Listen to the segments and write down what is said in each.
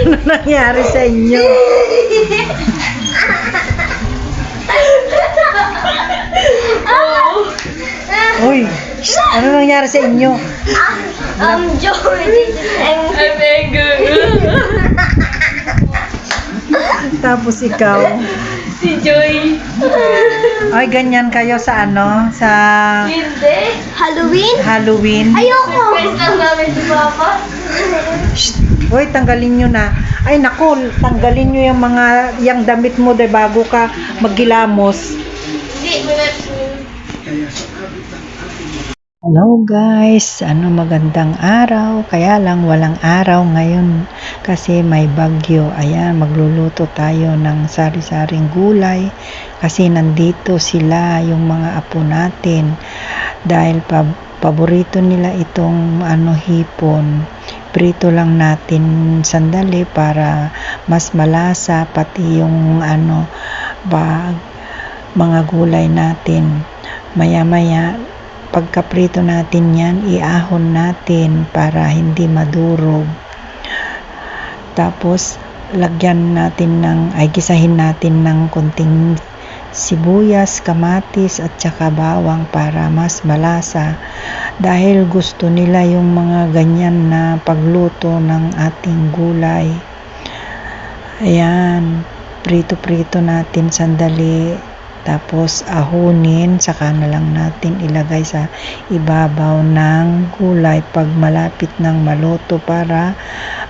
ano nangyari sa inyo? Uy, ano nangyari sa inyo? Um, Joey. Tapos ikaw, Si Joy. ay ganyan kayo sa ano, sa Hindi. Halloween? Halloween. Ayoko. First lang namin si Papa. Shh, Uy, tanggalin nyo na. Ay, naku, tanggalin nyo yung mga, yung damit mo de bago ka maggilamos. Hindi, wala. Hello guys, ano magandang araw. Kaya lang walang araw ngayon kasi may bagyo. Ayan, magluluto tayo ng sari-saring gulay kasi nandito sila yung mga apo natin dahil pa paborito nila itong ano hipon. Prito lang natin sandali para mas malasa pati yung ano bag mga gulay natin. Maya-maya pagkaprito natin yan, iahon natin para hindi madurog. Tapos, lagyan natin ng, ay gisahin natin ng konting sibuyas, kamatis at saka bawang para mas malasa dahil gusto nila yung mga ganyan na pagluto ng ating gulay. Ayan, prito-prito natin sandali tapos ahunin, saka na lang natin ilagay sa ibabaw ng gulay pag malapit ng maluto para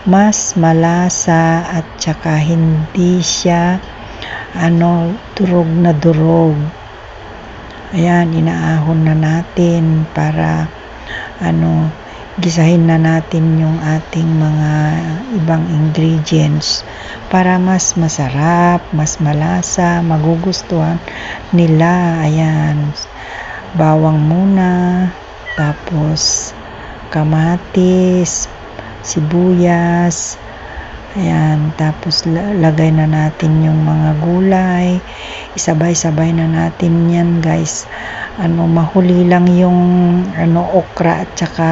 mas malasa at saka hindi siya ano, durog na durog. Ayan, inaahon na natin para ano, gisahin na natin yung ating mga ibang ingredients para mas masarap, mas malasa, magugustuhan nila. Ayan, bawang muna, tapos kamatis, sibuyas, ayan, tapos la- lagay na natin yung mga gulay, isabay-sabay na natin yan guys. Ano, mahuli lang yung ano, okra at saka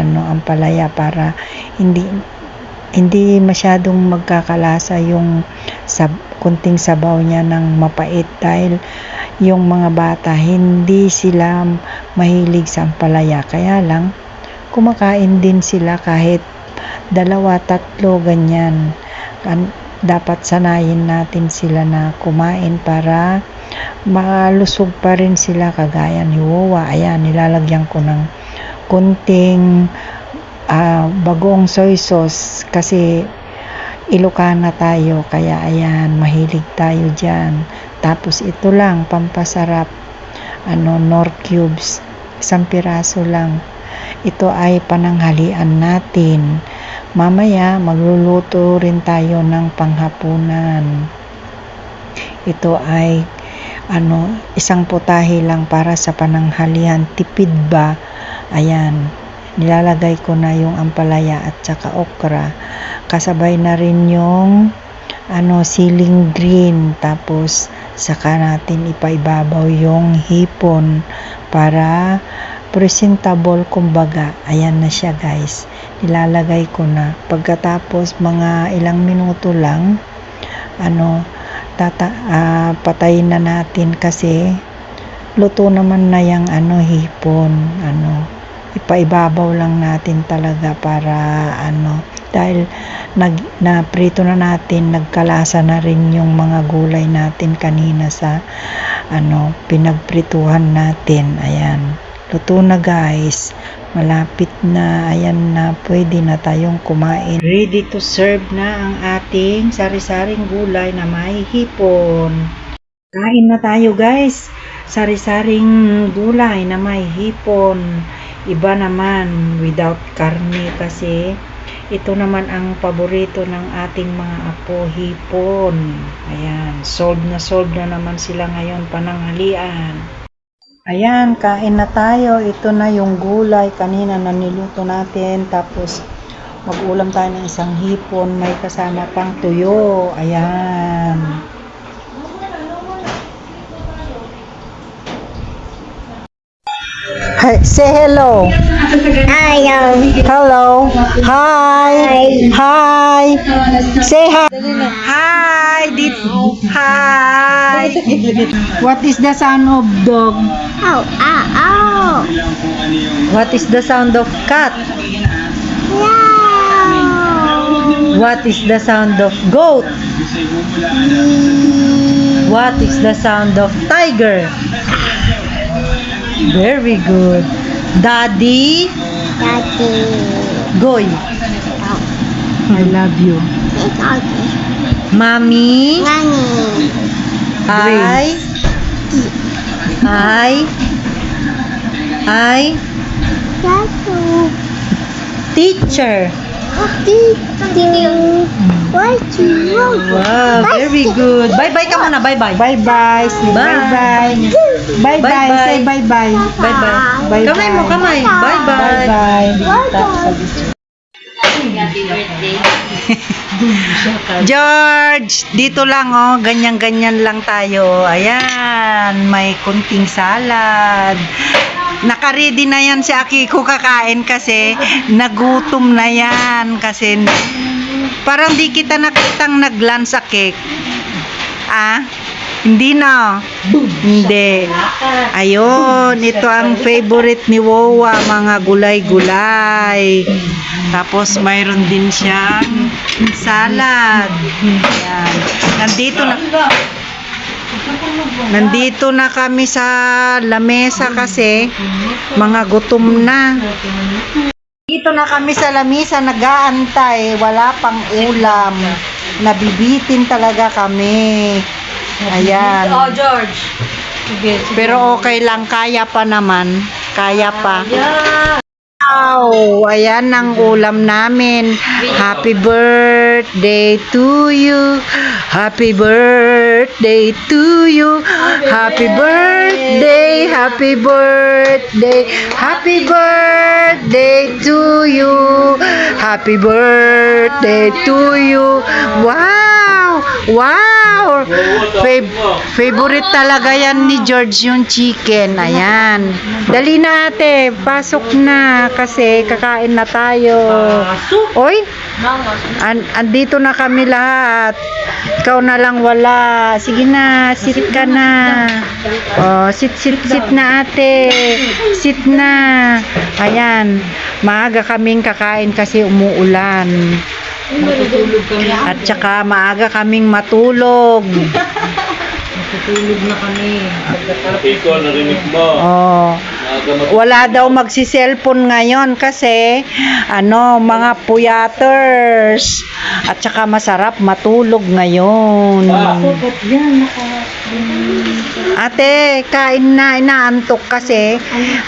ano, ampalaya para hindi hindi masyadong magkakalasa yung sab kunting sabaw niya ng mapait dahil yung mga bata hindi sila mahilig sa ampalaya kaya lang kumakain din sila kahit dalawa tatlo ganyan. Dapat sanayin natin sila na kumain para malusog pa rin sila kagaya ni Wawa. Ayan nilalagyan ko ng kunting ah, bagong soy sauce kasi Ilocana tayo kaya ayan mahilig tayo dyan. Tapos ito lang pampasarap ano nor cubes isang piraso lang. Ito ay pananghalian natin mamaya magluluto rin tayo ng panghapunan. Ito ay ano isang putahe lang para sa pananghalian. Tipid ba? Ayan. Nilalagay ko na yung ampalaya at saka okra. Kasabay na rin yung ano siling green. Tapos saka natin ipaibabaw yung hipon para presentable kumbaga. Ayan na siya guys. Nilalagay ko na. Pagkatapos mga ilang minuto lang ano tata, ah, patayin na natin kasi luto naman na yung ano hipon ano. Ipaibabaw lang natin talaga para ano dahil nag na prito na natin nagkalasa na rin yung mga gulay natin kanina sa ano pinagprituhan natin. Ayan luto na guys. Malapit na. Ayan na. Pwede na tayong kumain. Ready to serve na ang ating sari-saring gulay na may hipon. Kain na tayo guys. Sari-saring gulay na may hipon. Iba naman without karne kasi ito naman ang paborito ng ating mga apo hipon. Ayan sold na sold na naman sila ngayon pananghalian ayan kain na tayo ito na yung gulay kanina na niluto natin tapos mag-ulam tayo ng isang hipon may kasama pang tuyo ayan Hi, say hello. Ayaw. Hello. Hi. Hi. Say hi. Hi. Dit. Hi. What is the sound of dog? Ow, ow, ow. What is the sound of cat? Meow. What is the sound of goat? What is the sound of tiger? Very good. Daddy, Daddy. goy. I love you. It's okay. Mommy, Nanny. I, I, I, Tattoo. teacher. Titi. What you want? Wow, very good. Bye-bye ka muna, bye-bye. Bye-bye. Say Bye. bye-bye. Bye-bye. Bye-bye. Say bye-bye. Bye-bye. Bye-bye. Kamay mo, kamay. Bye-bye. Bye-bye. George, dito lang oh, ganyan-ganyan lang tayo. Ayan, may kunting salad. Nakaready na yan si Akiko kakain kasi nagutom na yan kasi parang di kita nakitang nag-lunch sa cake. Ah? Hindi na. Hindi. Ayun, ito ang favorite ni Wowa, mga gulay-gulay. Tapos mayroon din siyang salad. Yan. Nandito na Nandito na kami sa lamesa kasi mga gutom na. Dito na kami sa lamesa nag-aantay, wala pang ulam. Nabibitin talaga kami. Ayan. Oh, George. Pero okay lang, kaya pa naman. Kaya pa. Wow! Ayan ang ulam namin. Happy birthday to you. Happy birthday to you. Happy birthday, happy birthday. Happy birthday to you. Happy birthday to you. Wow! Wow! Fav- favorite talaga yan ni George yung chicken. Ayan. Dali na ate, pasok na kasi kakain na tayo. Oy, an andito na kami lahat. Ikaw na lang wala. Sige na, sit ka na. Oh, sit, sit, sit na ate. Sit na. Ayan. Maaga kaming kakain kasi umuulan. Matutulog kami. At saka maaga kaming matulog. Matutulog na kami. Ikaw, narinig mo. Oh. Wala daw magsi-cellphone ngayon kasi ano, mga puyaters. At saka masarap matulog ngayon. Ate, kain na, inaantok kasi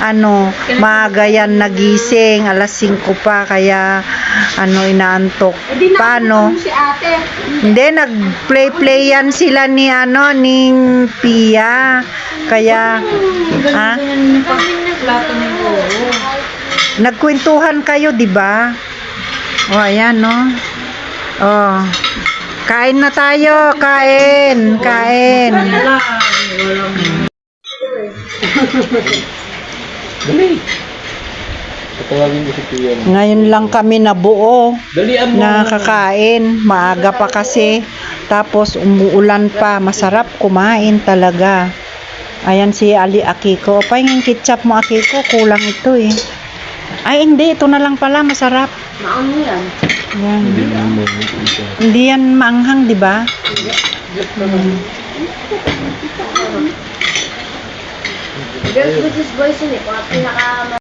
ano, maaga yan nagising, alas 5 pa kaya ano inaantok. Paano? Si ate. Hindi, nag-play-play yan sila ni ano, ni Pia. Kaya, ha? Plato ng oo. Nagkwentuhan kayo, di ba? O, ayan, no? Oh. Kain na tayo, kain, kain. Dali. Patawagin mo si Kuya. Ngayon lang kami nabuo. Dalian mo. Nakakain, maaga pa kasi. Tapos umuulan pa, masarap kumain talaga. Ayan si Ali Akiko. Pahingin ketchup mo Akiko, kulang ito eh. Ay hindi, ito na lang pala, masarap. Maano yan? Yan. Mo. Hindi yan maanghang, di ba? Girls, this is boys yun eh. Mga pinaka